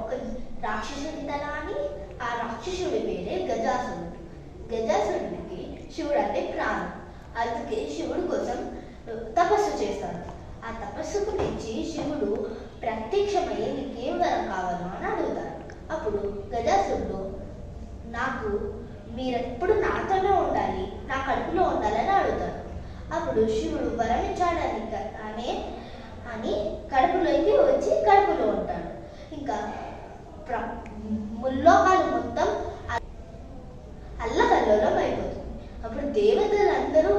ఒక రాక్షసుడి తన అని ఆ రాక్షసుడి పేరే గజాసురుడు. గజాసురుడికి శివుడు అంటే ప్రాణం. అందుకే శివుడు కోసం తపస్సు చేస్తాడు. ఆ తపస్సుకు నుంచి శివుడు ప్రత్యక్షమై నీకేం వరం కావాలో అని అడుగుతాడు. అప్పుడు గజాసురుడు నాకు మీరెప్పుడు నాతోనే ఉండాలి నా కడుపులో ఉండాలని అడుగుతాడు. అప్పుడు శివుడు వరం ఇచ్చాడని అనే అని కడుపులోకి వచ్చి కడుపులో ఉంటాడు. ఇంకా ముల్లోకాలు మొత్తం అల్లకల్లోలం అయిపోతుంది. అప్పుడు దేవతలందరూ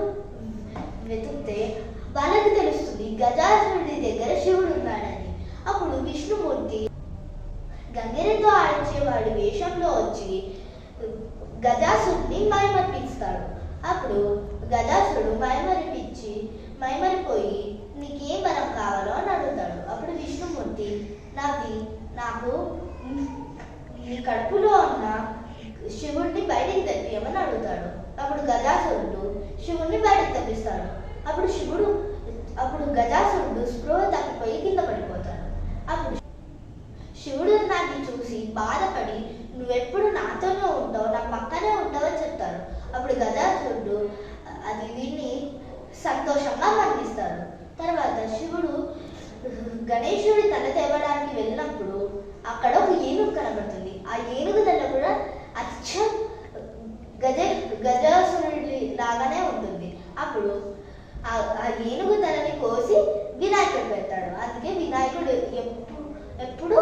వెతుకుతే వాళ్ళకి తెలుస్తుంది గజాసురుడి దగ్గర శివుడు ఉన్నాడని. అప్పుడు విష్ణుమూర్తి గంగిరెద్దు ఆడించేవాడి వేషంలో వచ్చి గజాసురుడిని మైమర్పిస్తాడు అప్పుడు గజాసురుడు మైమరిపించి మైమరిపోయి నీకేం వరం కావాలో అని అడుగుతాడు. అప్పుడు విష్ణుమూర్తి నాది నాకు నీ కడుపులో ఉన్న శివుడిని బయటికి తెప్పియమని అడుగుతాడు. అప్పుడు గజాసురుడు శివుడిని బయటకు తెప్పిస్తాడు. అప్పుడు శివుడు అప్పుడు గజాసురుడు స్పృహ తప్పిపోయి కింద పడిపోతాడు. అప్పుడు శివుడు నాకు చూసి బాధపడి నువ్వెప్పుడు నాతోనే ఉంటావు నా పక్కనే ఉంటావని చెప్తాడు. అప్పుడు గజాసురుడు అది విని సంతోషంగా మరణిస్తాడు. తర్వాత శివుడు గణేశుడి తల తేవడానికి వెళ్ళినప్పుడు అక్కడ కనబడుతుంది. ఆ ఏనుగు దండ కూడా అచ్చ గజ గజాసురుడి లాగానే ఉంటుంది. అప్పుడు ఆ ఆ ఏనుగు తనని కోసి వినాయకుడు పెడతాడు. అందుకే వినాయకుడు ఎప్పుడు ఎప్పుడు